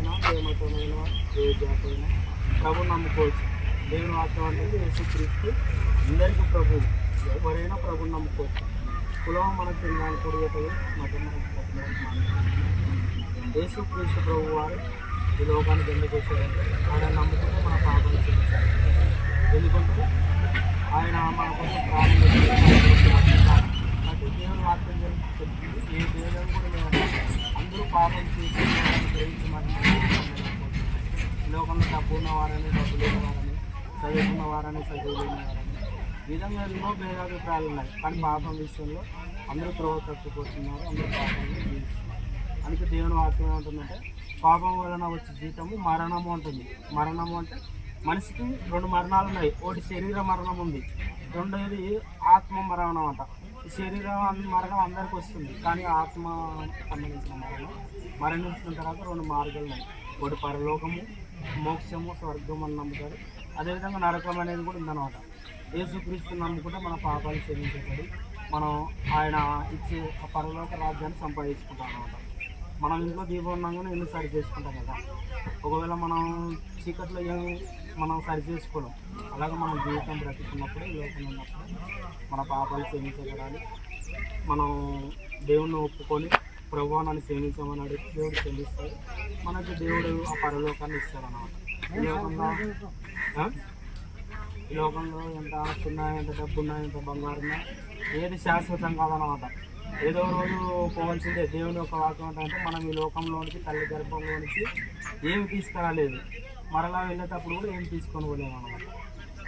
అయినా ప్రేమతోనైనా ఏ జాతైనా ప్రభు నమ్ముకోవచ్చు. దేవుని వాక్యం అంటే యేసుక్రీస్తు అందరికీ ప్రభు ఎవరైనా ప్రభుని నమ్ముకోవచ్చు. కులం మనకు తినడానికి కొడుగుతుంది మతం మనకు పట్టడానికి యేసుక్రీస్తు ప్రభు వారు ఈ లోకానికి ఎందుకు వచ్చారంటే ఆయన నమ్ముకుంటే మన పాపం చేయించాలి ఎందుకంటే ఆయన మన కోసం ప్రాణం అంటే దేవుని వాక్యం చెప్తుంది ఏ దేవుడు కూడా అందరూ పాపం చేసి గ్రహించి మరణించారు. ఈ లోకంలో డబ్బు ఉన్న వారని డబ్బు లేని వారని చదువుకున్న వారని చదువు లేని వారని విధంగా ఎన్నో భేదాభిప్రాయాలు ఉన్నాయి. కానీ పాపం విషయంలో అందరూ త్రోవ తప్పిపోతున్నారు అందరూ పాపం జీవిస్తున్నారు అందుకే దేవుని వాక్యం ఏమంటుందంటే పాపం వలన వచ్చే జీతము మరణము ఉంటుంది మరణము అంటే మనిషికి రెండు మరణాలు ఉన్నాయి. ఒకటి శరీర మరణం ఉంది. రెండోది ఆత్మ మరణం అంట. ఈ శరీర మరణం అందరికి వస్తుంది. కానీ ఆత్మ సంబంధించిన మరణం. మరణించిన తర్వాత రెండు మార్గాలు ఉన్నాయి. ఒకటి పరలోకము మోక్షము స్వర్గం అని నమ్ముతారు. అదేవిధంగా నరకం అనేది కూడా ఉందన్నమాట. యేసుక్రీస్తు నమ్ముకుంటే మన పాపాలు క్షమించబడి మనం ఆయన ఇచ్చే పరలోక రాజ్యాన్ని సంపాదించుకుంటాం అనమాట మనం ఇంట్లో దీపం ఉన్నాగానే ఇల్లు సరి చేసుకుంటాం కదా. ఒకవేళ మనం చీకట్లో ఏమి మనం సరి చేసుకోలేం. అలాగే మనం జీవితం బ్రతుకున్నప్పుడు లోపల ఉన్నప్పుడు మన పాపాలు క్షమించబడాలి. మనం దేవుణ్ణి ఒప్పుకొని ప్రభు నన్ను సేవించమని అడిగి దేవుడు చెల్లిస్తాడు. మనకి దేవుడు ఆ పరలోకాన్ని ఇస్తాడు ఈ లోకంలో ఈ లోకంలో ఎంత ఆస్తున్నా ఎంత డబ్బు ఉన్నా ఎంత బంగారున్నా ఏది శాశ్వతం కాదనమాట ఏదో రోజు పోవాల్సిందే. దేవుని యొక్క వాక్యం ఏంటంటే మనం ఈ లోకంలోనికి తల్లి గర్భంలోనికి ఏమి తీసుకురాలేదు. మరలా వెళ్ళేటప్పుడు కూడా ఏమి తీసుకొని పోలేము అనమాట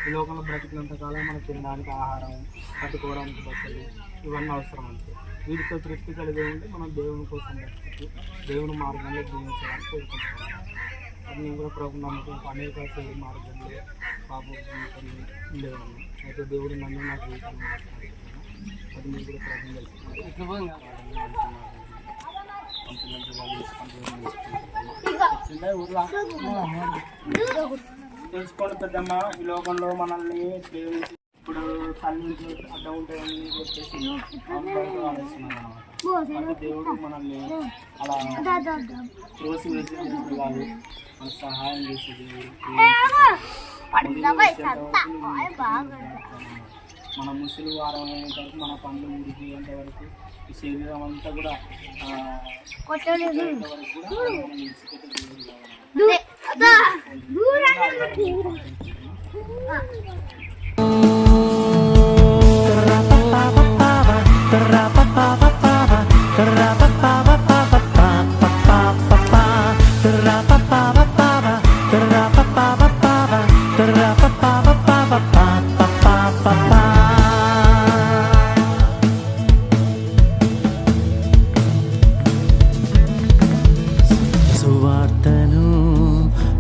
ఈ లోకంలో బ్రతికినంత కాలం మనకు తినడానికి ఆహారం కట్టుకోవడానికి బట్టలు ఇవన్నీ అవసరం అంతే. వీటితో తృప్తి కలిగి ఉండి మనం దేవుని కోసం బ్రతుకుతూ దేవుని మార్గంలో జీవించడానికి కోరుకుంటున్నాం. అది నేను కూడా ప్రభు నమ్మకం అనేక సేవ మార్గంలో పాప ఉండేవాడిని. అయితే దేవుడు నన్ను నా మార్చుకున్నాడు. అది నేను కూడా ప్రభు తెలుసుకున్నాను ఊర్లో? తెలుసుకోండి పెద్దమ్మ ఈ లోకంలో మనల్ని ఇప్పుడు తల్లి అడ్డం ఉంటాయని చెప్పేసి దేవుడు మనల్ని అలా త్రోసి వేసి కాదు మన సహాయం చేసే దేవుడు మన ముసలి వారం అయ్యేంత వరకు మన పనులు మురికింత వరకు ఈ శరీరం అంతా కూడా ఆ, ఇంత వరకు కూడా మనం విడిచిపెట్టే దేవుడు కావాలి. సువార్తను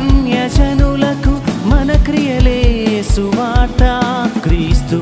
అన్యజనులకు మన క్రియలే సువార్త. క్రీస్తు